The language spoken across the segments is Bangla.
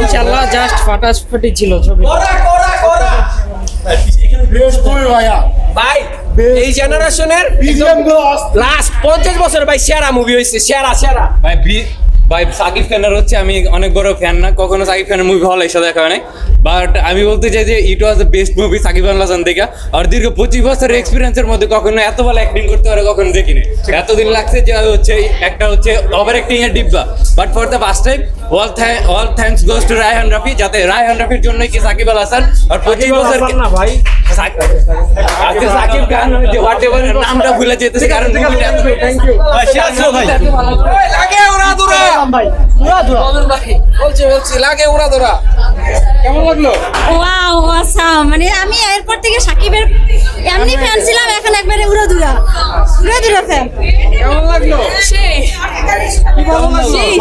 ইনশাল্লাহ জাস্ট ফাটাফাটি ছিল ছবি। ভাই এই জেনারেশনের লাস্ট পঞ্চাশ বছর ভাই সেরা মুভি হয়েছে সেরা সেরা। ভাই বি- ভাই সাকিব খানের হচ্ছে আমি অনেক বড় ফ্যান না কখনো সাকিব খানের মুভি হল এসে দেখা হয় নাই। বাট আমি বলতে চাই যে it was the best movie Shakib Al Hasan থেকে আর দীর্ঘ পঁচিশ বছরের এক্সপিরিয়েন্সের মধ্যে কখনো এত ভালো অ্যাক্টিং করতে পারে কখনো দেখিনি। এতদিন লাগছে যে হচ্ছে একটা হচ্ছে ওভার অ্যাক্টিং এর ডিব্বা। But for the first time all all thanks goes to Raihan Rafi যাতে রায়হান রাফির জন্যই কি সাকিব আল হাসান আর পঁচিশ বছর না ভাই। আজকে সাকিব খান যে হোয়াট এভার নামটা ভুলে যেতেছে কারণ মুভিটা এত থ্যাংক ইউ লাগে ওরা দূরা বলছি বলছি লাগে ওরা দূরা কেমন লাগল? ওয়াও অসাম মানে আমি এরপর থেকে সাকিবের এমনি ফ্যান ছিলাম এখন একবারে উড়া দুরা উড়া দুরা ফ্যান কেমন লাগল? সেই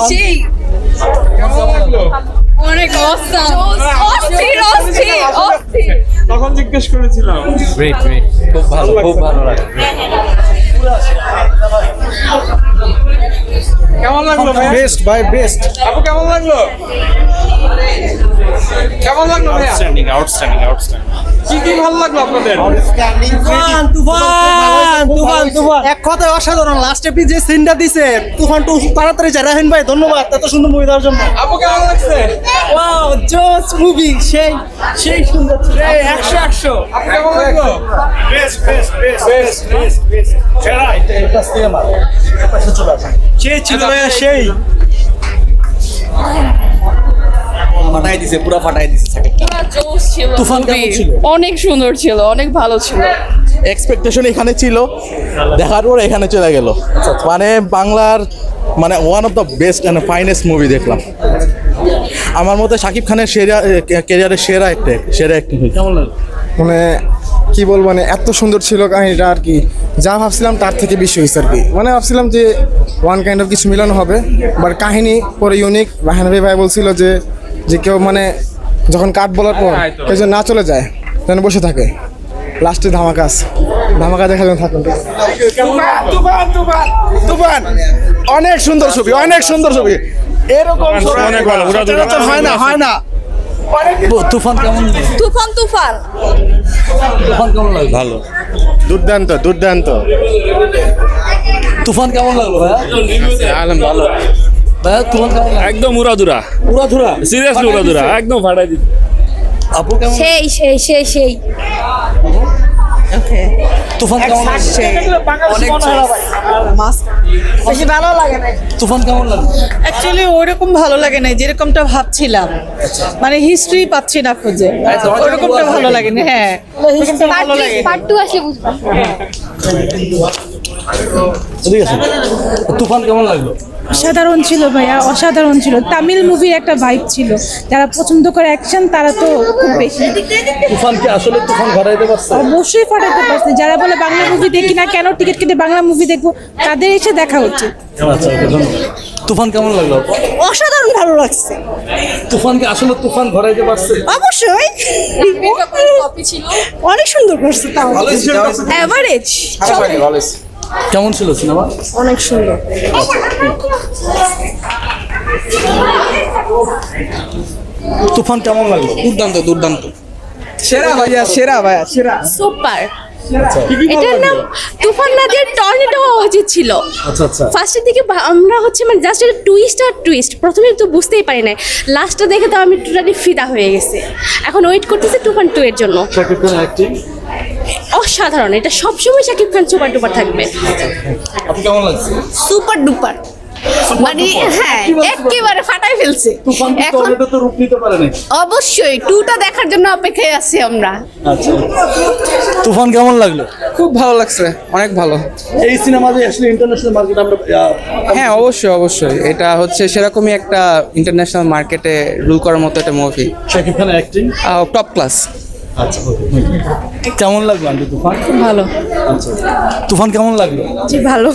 সেই। কেমন লাগল? অনেক অসাম অস্থির অস্থির অস্থির। তখন জিজ্ঞেস করেছিলাম। গ্রেট গ্রেট খুব ভালো খুব ভালো লাগে কেমন লাগল বেস্ট ভাই বেস্ট আপু কেমন লাগল? কেমন লাগল আউটস্ট্যান্ডিং আউটস্ট্যান্ডিং আউটস্ট্যান্ডিং কি কি ভালো লাগল আপনাদের? তুফান তুফান! তুফান তুফান! এক কথায় অসাধারণ লাস্ট এপি যে সিনটা দিছে তুফান টু তাড়াতাড়ি যায় রাহিন ভাই ধন্যবাদ এত সুন্দর মুভি দেওয়ার জন্য। আপু কেমন লাগছে? ওয়াও জোস মুভি সেই সেই সুন্দর এই একশো একশো। আপু কেমন লাগল? Best best best best best সেরা এটা এটা সিনেমা আসেন সেই ছিল ভাইয়া সেই। ফাটাই দিছে পুরো ফাটাই দিছে তুফান কেমন ছিল? অনেক সুন্দর ছিল অনেক ভালো ছিল। এক্সপেকটেশন এখানে ছিল দেখার পর এখানে চলে গেল। মানে বাংলার মানে one of the best and finest movie দেখলাম। আমার মতে শাকিব খানের সেরা ক্যারিয়ারের সেরা একটা সেরা অ্যাক্টিং কেমন মানে কি বলব মানে এত সুন্দর ছিল কাহিনীটা আর কি। যা ভাবছিলাম তার থেকে বেশি হয়েছে আর কি। মানে ভাবছিলাম যে ওয়ান কাইন্ড অফ কিছু মিলানো হবে বাট কাহিনী পরে ইউনিক ভাই ভাই বলছিল যে যে কেউ মানে যখন কাট বলার পর কেউ যেন না চলে যায় যেন বসে থাকে। লাস্টে ধামাকাস ধামাকা দেখা যেন থাকুন। তুফান তুফান তুফান অনেক সুন্দর ছবি অনেক সুন্দর ছবি। এরকম হয় না হয় না। তুফান কেমন? তুফান তুফান। তুফান কেমন লাগে ভালো। দুর্দান্ত দুর্দান্ত। তুফান কেমন লাগল আলম ভালো একদম উড়াদুরা উড়াধুরা? সিরিয়াসলি উড়াদুরা একদম ফাটাই দিচ্ছে আপু কেমন? সেই সেই সেই সেই। তুফান কেমন বেশি ভালো লাগে না। তুফান কেমন লাগল অ্যাকচুয়ালি ওরকম ভালো লাগে না যেরকমটা ভাবছিলাম। মানে হিস্ট্রি পাচ্ছি না খুঁজে। ওরকমটা ভালো লাগে না হ্যাঁ। ওরকমটা ভালো লাগে পার্ট টু আসলে বুঝবা ঠিক আছে। তুফান কেমন লাগল? অসাধারণ ছিল ভাইয়া অসাধারণ ছিল। তামিল মুভির একটা ভাইব ছিল। যারা পছন্দ করে অ্যাকশন তারা তো খুব বেশি। তুফান কি আসলে তুফান ঘটাইতে পারছে? অবশ্যই ফাটাতে পারছে। যারা বলে বাংলা মুভি দেখি না কেন টিকিট কেটে বাংলা মুভি দেখব তাদের এসে দেখা উচিত। আচ্ছা তুফান কেমন লাগল? অসাধারণ ভালো লাগছে। তুফান কি আসলে তুফান ঘটাইতে পারছে? অবশ্যই। অনেক সুন্দর করছে তাও। অ্যাভারেজ কেমন ছিল সিনেমা? অনেক সুন্দর। তুফান কেমন লাগল? দুর্দান্ত দুর্দান্ত। সেরা ভাইয়া সেরা ভাইয়া সেরা। সুপার। এটার নাম তুফান না দিয়ে টর্নেডো হওয়া উচিত ছিল। আচ্ছা আচ্ছা। ফার্স্টের দিকে আমরা হচ্ছে মানে জাস্ট একটা টুইস্ট আর টুইস্ট প্রথমে তো বুঝতেই পারি না লাস্টটা দেখে তো আমি টোটালি ফিদা হয়ে গেছে। এখন ওয়েট করতেছি তুফান টু এর জন্য অসাধারণ এটা সবসময় শাকিব খান সুপার ডুপার থাকবে। সুপার ডুপার মানে হ্যাঁ একেবারে ফাটাই ফেলছে। এখন তো রূপ নিতে পারে না অবশ্যই টুটা দেখার জন্য অপেক্ষায় আছি আমরা। আচ্ছা। তুফান কেমন লাগল? খুব ভালো লাগছে অনেক ভালো। এই সিনেমা যে আসলে ইন্টারন্যাশনাল মার্কেট আমরা হ্যাঁ অবশ্যই অবশ্যই। এটা হচ্ছে সেরকমই একটা ইন্টারন্যাশনাল মার্কেটে রুল করার মতো একটা মুভি শাকিব খানের অ্যাক্টিং টপ ক্লাস আচ্ছা কেমন লাগল আন্টি তুফান? ভালো। আচ্ছা। তুফান কেমন লাগল? জি ভালো।